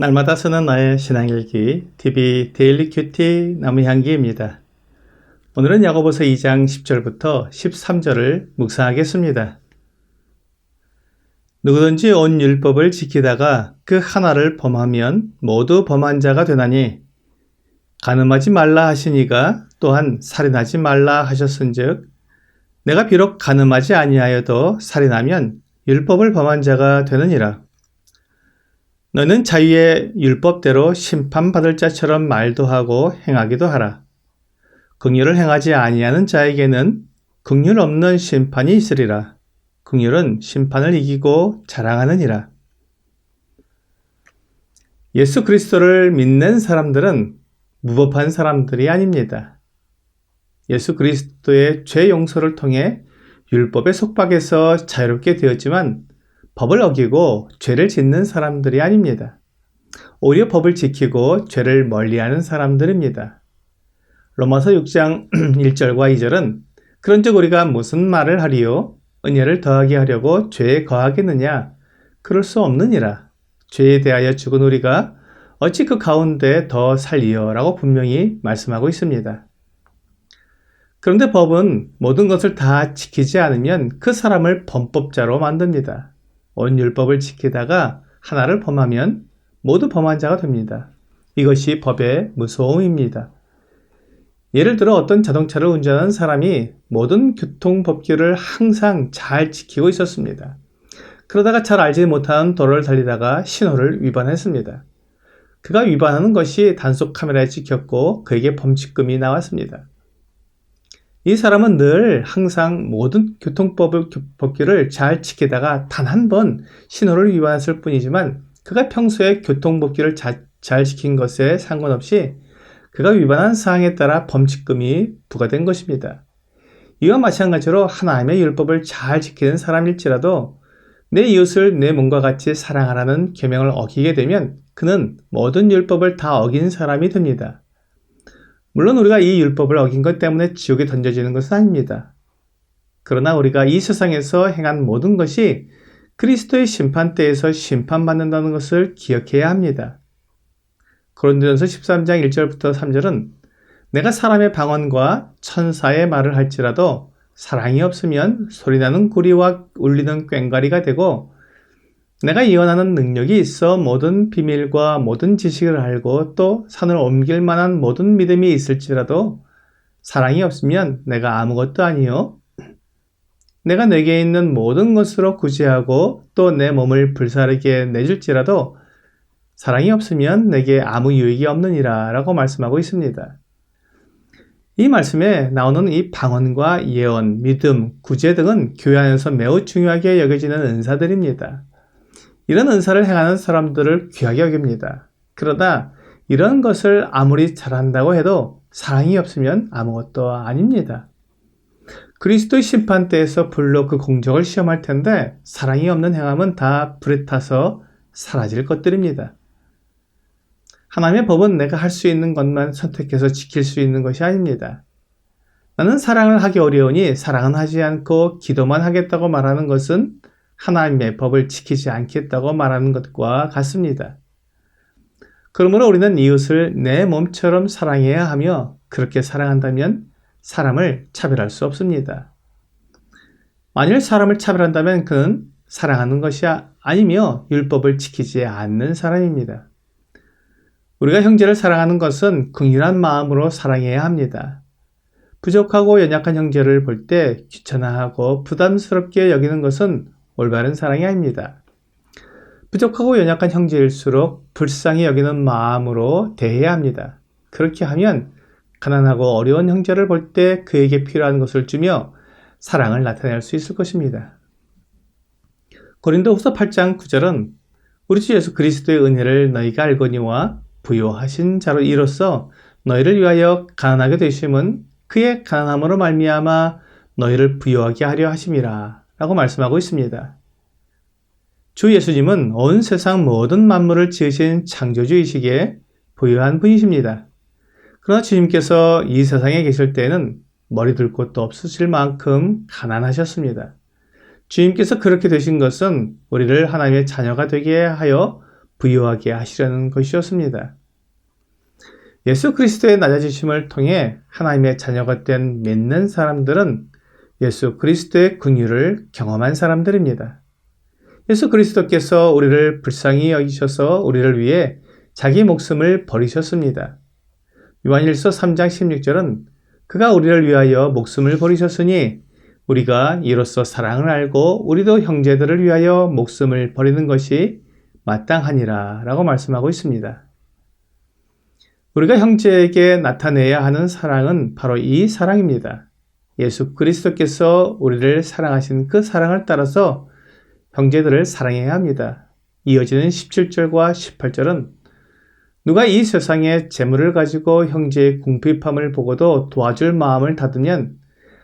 날마다 쓰는 나의 신앙일기 TV 데일리 큐티 나무향기입니다. 오늘은 야고보서 2장 10절부터 13절을 묵상하겠습니다. 누구든지 온 율법을 지키다가 그 하나를 범하면 모두 범한 자가 되나니 가늠하지 말라 하시니가 또한 살인하지 말라 하셨은즉 내가 비록 가늠하지 아니하여도 살인하면 율법을 범한 자가 되느니라. 너는 자유의 율법대로 심판받을 자처럼 말도 하고 행하기도 하라. 긍휼을 행하지 아니하는 자에게는 긍휼 없는 심판이 있으리라. 긍휼은 심판을 이기고 자랑하느니라. 예수 그리스도를 믿는 사람들은 무법한 사람들이 아닙니다. 예수 그리스도의 죄 용서를 통해 율법의 속박에서 자유롭게 되었지만 법을 어기고 죄를 짓는 사람들이 아닙니다. 오히려 법을 지키고 죄를 멀리하는 사람들입니다. 로마서 6장 1절과 2절은 그런즉 우리가 무슨 말을 하리요 은혜를 더하게 하려고 죄에 거하겠느냐 그럴 수 없느니라 죄에 대하여 죽은 우리가 어찌 그 가운데 더 살리요라고 분명히 말씀하고 있습니다. 그런데 법은 모든 것을 다 지키지 않으면 그 사람을 범법자로 만듭니다. 온 율법을 지키다가 하나를 범하면 모두 범한 자가 됩니다. 이것이 법의 무서움입니다. 예를 들어 어떤 자동차를 운전하는 사람이 모든 교통법규를 항상 잘 지키고 있었습니다. 그러다가 잘 알지 못하는 도로를 달리다가 신호를 위반했습니다. 그가 위반하는 것이 단속 카메라에 찍혔고 그에게 범칙금이 나왔습니다. 이 사람은 늘 항상 모든 교통법을 법규를 잘 지키다가 단 한 번 신호를 위반했을 뿐이지만 그가 평소에 교통법규를 자, 잘 지킨 것에 상관없이 그가 위반한 사항에 따라 범칙금이 부과된 것입니다. 이와 마찬가지로 하나님의 율법을 잘 지키는 사람일지라도 내 이웃을 내 몸과 같이 사랑하라는 계명을 어기게 되면 그는 모든 율법을 다 어긴 사람이 됩니다. 물론 우리가 이 율법을 어긴 것 때문에 지옥에 던져지는 것은 아닙니다. 그러나 우리가 이 세상에서 행한 모든 것이 그리스도의 심판대에서 심판받는다는 것을 기억해야 합니다. 고린도전서 13장 1절부터 3절은 내가 사람의 방언과 천사의 말을 할지라도 사랑이 없으면 소리나는 구리와 울리는 꽹과리가 되고 내가 예언하는 능력이 있어 모든 비밀과 모든 지식을 알고 또 산을 옮길 만한 모든 믿음이 있을지라도 사랑이 없으면 내가 아무것도 아니요. 내가 내게 있는 모든 것으로 구제하고 또 내 몸을 불사르게 내줄지라도 사랑이 없으면 내게 아무 유익이 없느니라 라고 말씀하고 있습니다. 이 말씀에 나오는 이 방언과 예언, 믿음, 구제 등은 교회 안에서 매우 중요하게 여겨지는 은사들입니다. 이런 은사를 행하는 사람들을 귀하게 여깁니다. 그러나 이런 것을 아무리 잘한다고 해도 사랑이 없으면 아무것도 아닙니다. 그리스도의 심판대에서 불로 그 공적을 시험할 텐데 사랑이 없는 행함은 다 불에 타서 사라질 것들입니다. 하나님의 법은 내가 할 수 있는 것만 선택해서 지킬 수 있는 것이 아닙니다. 나는 사랑을 하기 어려우니 사랑은 하지 않고 기도만 하겠다고 말하는 것은 하나님의 법을 지키지 않겠다고 말하는 것과 같습니다. 그러므로 우리는 이웃을 내 몸처럼 사랑해야 하며 그렇게 사랑한다면 사람을 차별할 수 없습니다. 만일 사람을 차별한다면 그는 사랑하는 것이 아니며 율법을 지키지 않는 사람입니다. 우리가 형제를 사랑하는 것은 긍휼한 마음으로 사랑해야 합니다. 부족하고 연약한 형제를 볼 때 귀찮아하고 부담스럽게 여기는 것은 올바른 사랑이 아닙니다. 부족하고 연약한 형제일수록 불쌍히 여기는 마음으로 대해야 합니다. 그렇게 하면 가난하고 어려운 형제를 볼 때 그에게 필요한 것을 주며 사랑을 나타낼 수 있을 것입니다. 고린도 후서 8장 9절은 우리 주 예수 그리스도의 은혜를 너희가 알거니와 부요하신 자로 이로써 너희를 위하여 가난하게 되심은 그의 가난함으로 말미암아 너희를 부요하게 하려 하심이라 라고 말씀하고 있습니다. 주 예수님은 온 세상 모든 만물을 지으신 창조주이시기에 부유한 분이십니다. 그러나 주님께서 이 세상에 계실 때는 머리 둘 곳도 없으실 만큼 가난하셨습니다. 주님께서 그렇게 되신 것은 우리를 하나님의 자녀가 되게 하여 부여하게 하시려는 것이었습니다. 예수 그리스도의 낮아지심을 통해 하나님의 자녀가 된 믿는 사람들은 예수 그리스도의 긍휼을 경험한 사람들입니다. 예수 그리스도께서 우리를 불쌍히 여기셔서 우리를 위해 자기 목숨을 버리셨습니다. 요한일서 3장 16절은 그가 우리를 위하여 목숨을 버리셨으니 우리가 이로써 사랑을 알고 우리도 형제들을 위하여 목숨을 버리는 것이 마땅하니라 라고 말씀하고 있습니다. 우리가 형제에게 나타내야 하는 사랑은 바로 이 사랑입니다. 예수 그리스도께서 우리를 사랑하신 그 사랑을 따라서 형제들을 사랑해야 합니다. 이어지는 17절과 18절은 누가 이 세상에 재물을 가지고 형제의 궁핍함을 보고도 도와줄 마음을 닫으면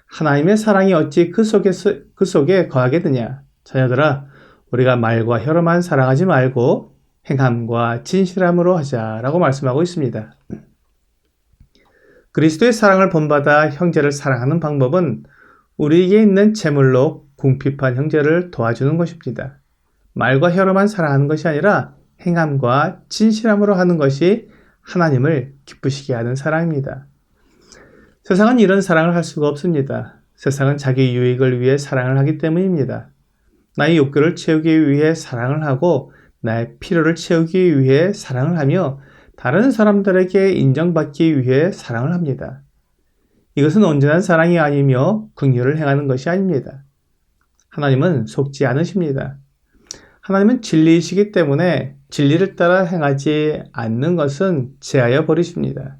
하나님의 사랑이 어찌 그 속에, 그 속에 거하겠느냐. 자녀들아, 우리가 말과 혀로만 사랑하지 말고 행함과 진실함으로 하자라고 말씀하고 있습니다. 그리스도의 사랑을 본받아 형제를 사랑하는 방법은 우리에게 있는 재물로 궁핍한 형제를 도와주는 것입니다. 말과 혀로만 사랑하는 것이 아니라 행함과 진실함으로 하는 것이 하나님을 기쁘시게 하는 사랑입니다. 세상은 이런 사랑을 할 수가 없습니다. 세상은 자기 유익을 위해 사랑을 하기 때문입니다. 나의 욕구를 채우기 위해 사랑을 하고 나의 필요를 채우기 위해 사랑을 하며 다른 사람들에게 인정받기 위해 사랑을 합니다. 이것은 온전한 사랑이 아니며 긍휼을 행하는 것이 아닙니다. 하나님은 속지 않으십니다. 하나님은 진리이시기 때문에 진리를 따라 행하지 않는 것은 제하여 버리십니다.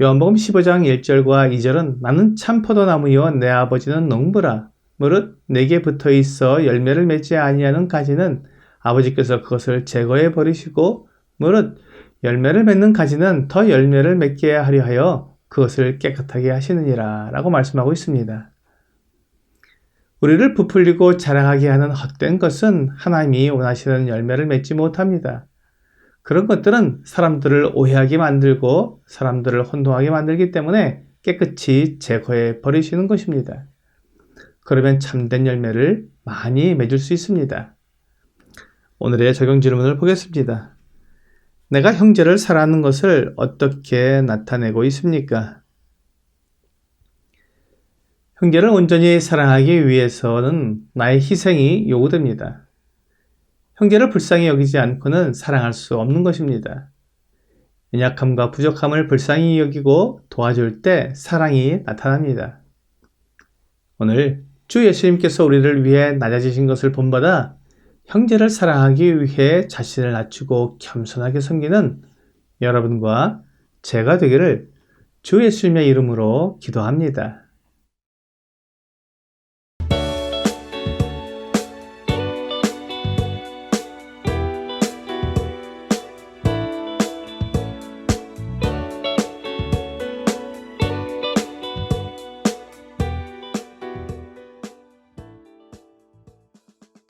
요한복음 15장 1절과 2절은 나는 참 포도나무여 내 아버지는 농부라. 무릇 내게 붙어 있어 열매를 맺지 아니하는 가지는 아버지께서 그것을 제거해 버리시고 무릇 열매를 맺는 가지는 더 열매를 맺게 하려 하여 그것을 깨끗하게 하시느니라 라고 말씀하고 있습니다. 우리를 부풀리고 자랑하게 하는 헛된 것은 하나님이 원하시는 열매를 맺지 못합니다. 그런 것들은 사람들을 오해하게 만들고 사람들을 혼동하게 만들기 때문에 깨끗이 제거해 버리시는 것입니다. 그러면 참된 열매를 많이 맺을 수 있습니다. 오늘의 적용 질문을 보겠습니다. 내가 형제를 사랑하는 것을 어떻게 나타내고 있습니까? 형제를 온전히 사랑하기 위해서는 나의 희생이 요구됩니다. 형제를 불쌍히 여기지 않고는 사랑할 수 없는 것입니다. 연약함과 부족함을 불쌍히 여기고 도와줄 때 사랑이 나타납니다. 오늘 주 예수님께서 우리를 위해 낮아지신 것을 본받아 형제를 사랑하기 위해 자신을 낮추고 겸손하게 섬기는 여러분과 제가 되기를 주 예수님의 이름으로 기도합니다.